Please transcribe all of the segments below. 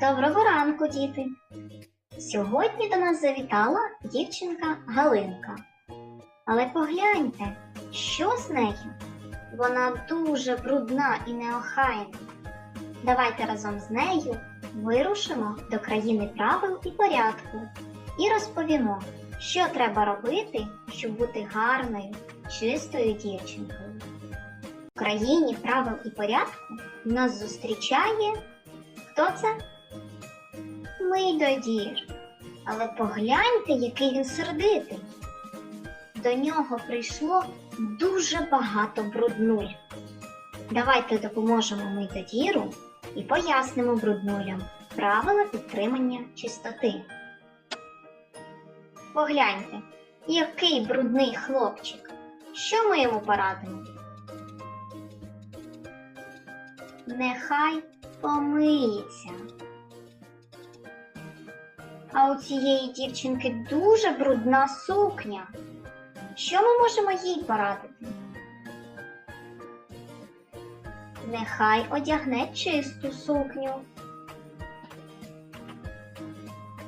Доброго ранку, діти! Сьогодні до нас завітала дівчинка Галинка. Але погляньте, що з нею? Вона дуже брудна і неохайна. Давайте разом з нею вирушимо до країни правил і порядку і розповімо, що треба робити, щоб бути гарною, чистою дівчинкою. В країні правил і порядку нас зустрічає хто це? Мийдодір. Але погляньте, який він сердитий. До нього прийшло дуже багато бруднуль. Давайте допоможемо Мийдодіру і пояснимо бруднулям правила підтримання чистоти. Погляньте, який брудний хлопчик. Що ми йому порадимо? Нехай помиється. А у цієї дівчинки дуже брудна сукня. Що ми можемо їй порадити? Нехай одягне чисту сукню.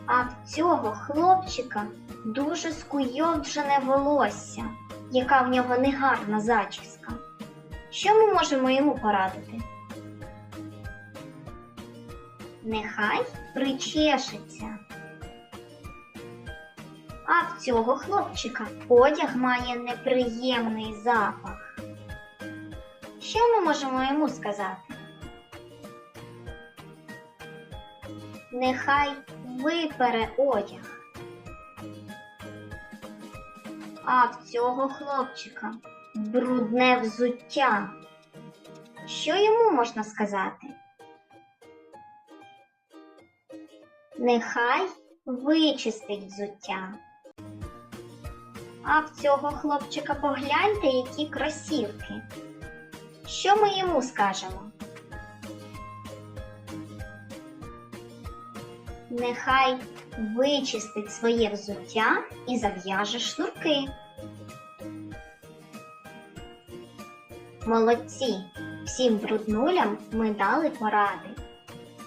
А в цього хлопчика дуже скуйовджене волосся, яка в нього негарна зачіска. Що ми можемо йому порадити? Нехай причешеться. Цього хлопчика одяг має неприємний запах. Що ми можемо йому сказати? Нехай випере одяг. А в цього хлопчика брудне взуття. Що йому можна сказати? Нехай вичистить взуття. А в цього хлопчика погляньте, які кросівки. Що ми йому скажемо? Нехай вичистить своє взуття і зав'яже шнурки. Молодці! Всім бруднулям ми дали поради.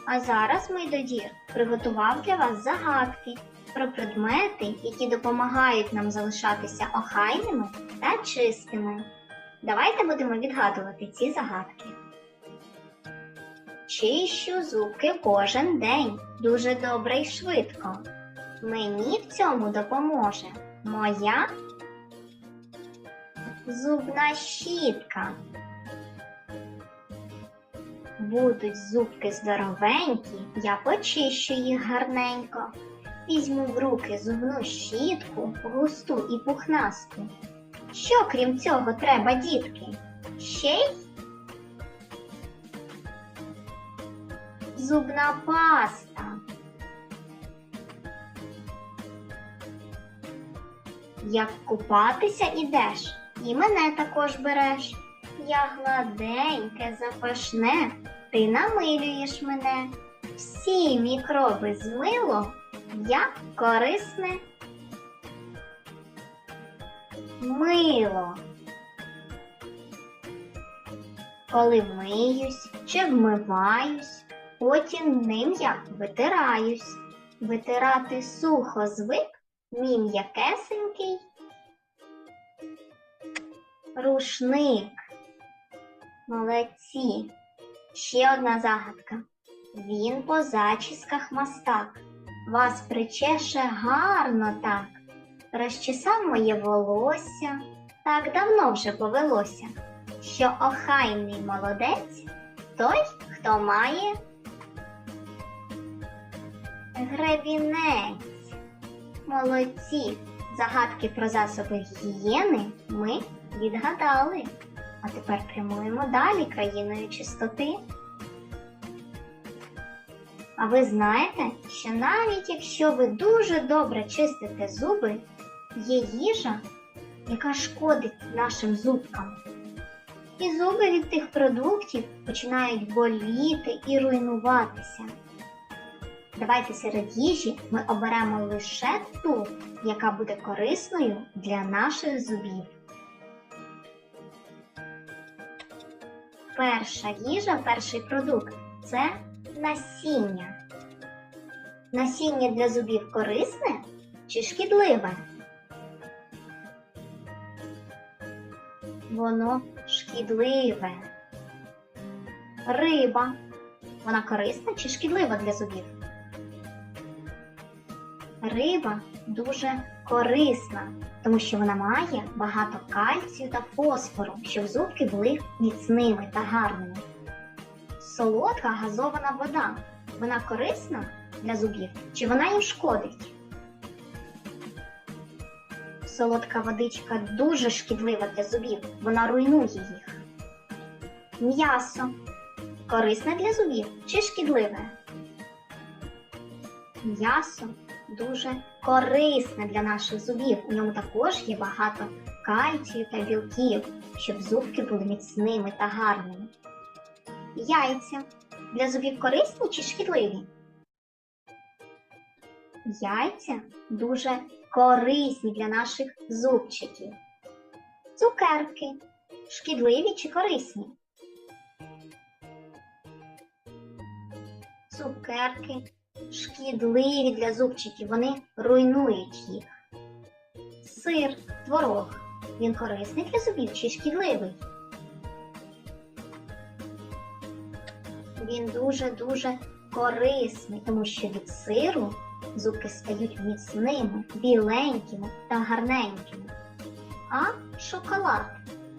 А зараз Мойдодір приготував для вас загадки про предмети, які допомагають нам залишатися охайними та чистими. Давайте будемо відгадувати ці загадки. Чищу зубки кожен день дуже добре і швидко. Мені в цьому допоможе моя зубна щітка. Будуть зубки здоровенькі, я почищу їх гарненько. Візьму в руки зубну щітку, густу і пухнасту. Що крім цього треба, дітки? Ще й зубна паста. Як купатися ідеш, і мене також береш. Я гладеньке, запашне, ти намилюєш мене. Всі мікроби змило, я корисне. Мило. Коли миюсь чи вмиваюсь, потім ним я витираюсь. Витирати сухо звик, мій м'якесенький. Рушник. Молодці. Ще одна загадка. Він по зачісках мастак. Вас причеше гарно так. Розчесав моє волосся, так давно вже повелося, що охайний молодець той, хто має гребінець. Молодці. Загадки про засоби гігієни ми відгадали. А тепер прямуємо далі країною чистоти. А ви знаєте, що навіть якщо ви дуже добре чистите зуби, є їжа, яка шкодить нашим зубкам. І зуби від тих продуктів починають боліти і руйнуватися. Давайте серед їжі ми оберемо лише ту, яка буде корисною для наших зубів. Перша їжа, перший продукт це насіння. насіння для зубів корисне чи шкідливе? Воно шкідливе. Риба. Вона корисна чи шкідлива для зубів? Риба дуже корисна, тому що вона має багато кальцію та фосфору, щоб зубки були міцними та гарними. Солодка газована вода. Вона корисна для зубів чи вона їм шкодить? Солодка водичка дуже шкідлива для зубів, вона руйнує їх. М'ясо корисне для зубів чи шкідливе? М'ясо дуже корисне для наших зубів. У ньому також є багато кальцію та білків, щоб зубки були міцними та гарними. Яйця для зубів корисні чи шкідливі? Яйця дуже корисні для наших зубчиків. Цукерки шкідливі чи корисні? Цукерки шкідливі для зубчиків, вони руйнують їх. Сир, творог. Він корисний для зубів чи шкідливий? Він дуже-дуже корисний, тому що від сиру зубки стають міцними, біленькими та гарненькими. А шоколад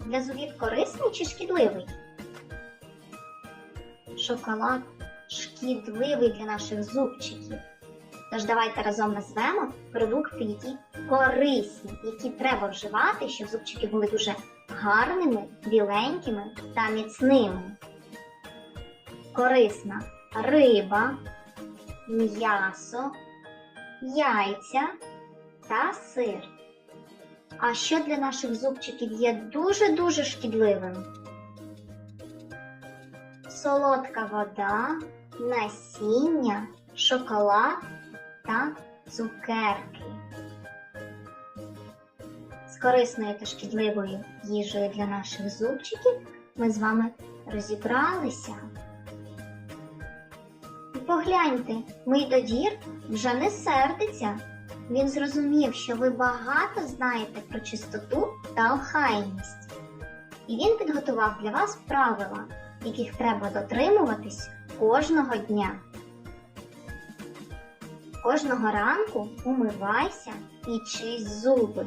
для зубів корисний чи шкідливий? Шоколад шкідливий для наших зубчиків. Тож давайте разом назвемо продукти, які корисні, які треба вживати, щоб зубчики були дуже гарними, біленькими та міцними. Корисна риба, м'ясо, яйця та сир. А що для наших зубчиків є дуже-дуже шкідливим? Солодка вода, насіння, шоколад та цукерки. З корисною та шкідливою їжею для наших зубчиків ми з вами розібралися. Мій додір вже не сердиться. Він зрозумів, що ви багато знаєте про чистоту та охайність. І він підготував для вас правила, яких треба дотримуватись кожного дня. Кожного ранку умивайся і чисть зуби.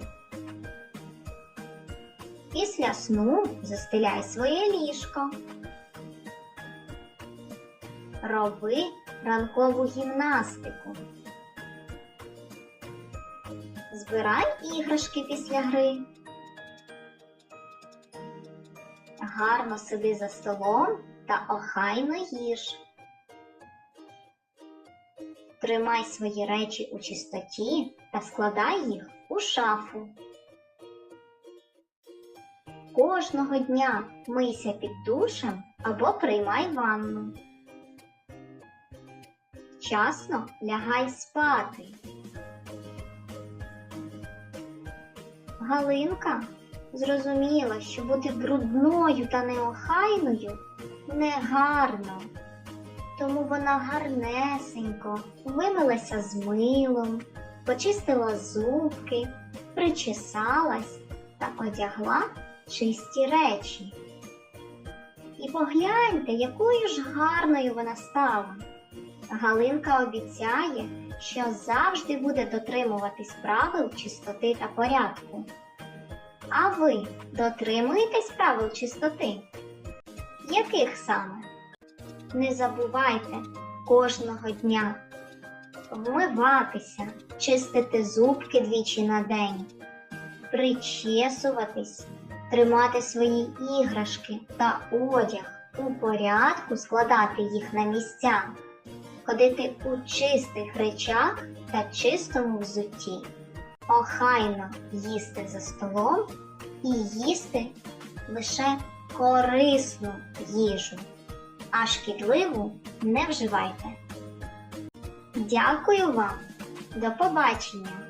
Після сну застеляй своє ліжко. Роби ранкову гімнастику. Збирай іграшки після гри. Гарно сиди за столом та охайно їж. Тримай свої речі у чистоті та складай їх у шафу. Кожного дня мийся під душем або приймай ванну. Вчасно лягай спати. Галинка зрозуміла, що бути брудною та неохайною негарно. Тому вона гарнесенько вимилася з милом, почистила зубки, причесалась та одягла чисті речі. І погляньте, якою ж гарною вона стала. Галинка обіцяє, що завжди буде дотримуватись правил чистоти та порядку. А ви дотримуєтесь правил чистоти? Яких саме? Не забувайте кожного дня вмиватися, чистити зубки двічі на день, причесуватись, тримати свої іграшки та одяг у порядку, складати їх на місця, ходити у чистих речах та чистому взутті, охайно їсти за столом і їсти лише корисну їжу, а шкідливу не вживайте. Дякую вам, до побачення!